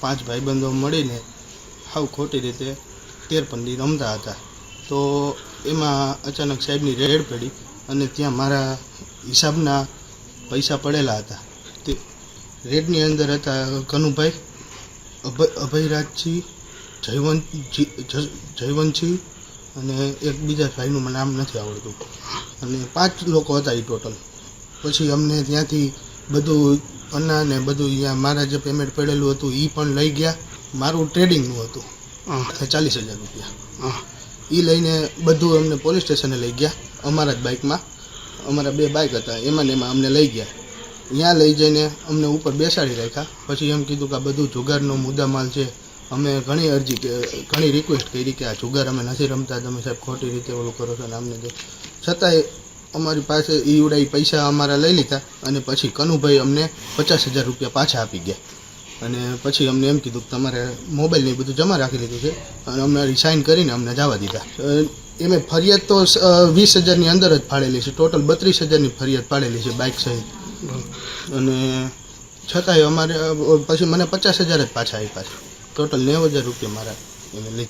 પાંચ ભાઈબંધો મળીને હાવ ખોટી રીતે તેરપંદી રમતા હતા. તો એમાં અચાનક સાહેબની રેડ પડી અને ત્યાં મારા હિસાબના પૈસા પડેલા હતા. તે રેડની અંદર હતા કનુભાઈ, અભય અભયરાજજી જયવંત જયવંતસિંહ અને એક બીજા ભાઈનું મને નામ નથી આવડતું. અને પાંચ લોકો હતા એ ટોટલ. પછી અમને ત્યાંથી બધું અના ને બધું અહીંયા મારા જે પેમેન્ટ પડેલું હતું એ પણ લઈ ગયા. મારું ટ્રેડિંગનું હતું. ચાલીસ હજાર રૂપિયા. એ લઈને બધું અમને પોલીસ સ્ટેશને લઈ ગયા અમારા જ બાઇકમાં અમારા બે બાઇક હતા એમાં ને એમાં અમને લઈ ગયા. ત્યાં લઈ જઈને અમને ઉપર બેસાડી રાખ્યા. પછી એમ કીધું કે આ બધું જુગારનો મુદ્દામાલ છે. અમે ઘણી અરજી ઘણી રિક્વેસ્ટ કરી કે આ જુગાર અમે નથી રમતા તમે સાહેબ ખોટી રીતે ઓલું કરો છો ને આમને છતાંય અમારી પાસે એ ઉડાઈ પૈસા અમારા લઈ લીધા અને પછી કનુભાઈ અમને પચાસ હજાર રૂપિયા પાછા આપી ગયા. અને પછી અમને એમ કીધું કે તમારે મોબાઈલ ને બધું જમા રાખી લીધું છે અને અમને રિસાઇન કરીને અમને જવા દીધા. એમે ફરિયાદ તો વીસ હજારની અંદર જ ફાળેલી છે. ટોટલ બત્રીસ હજારની ફરિયાદ પાડેલી છે બાઇક સહિત. અને છતાંય અમારે પછી મને પચાસ હજાર જ પાછા આપ્યા છે. ટોટલ નેવું હજાર રૂપિયા મારા એને લીધા.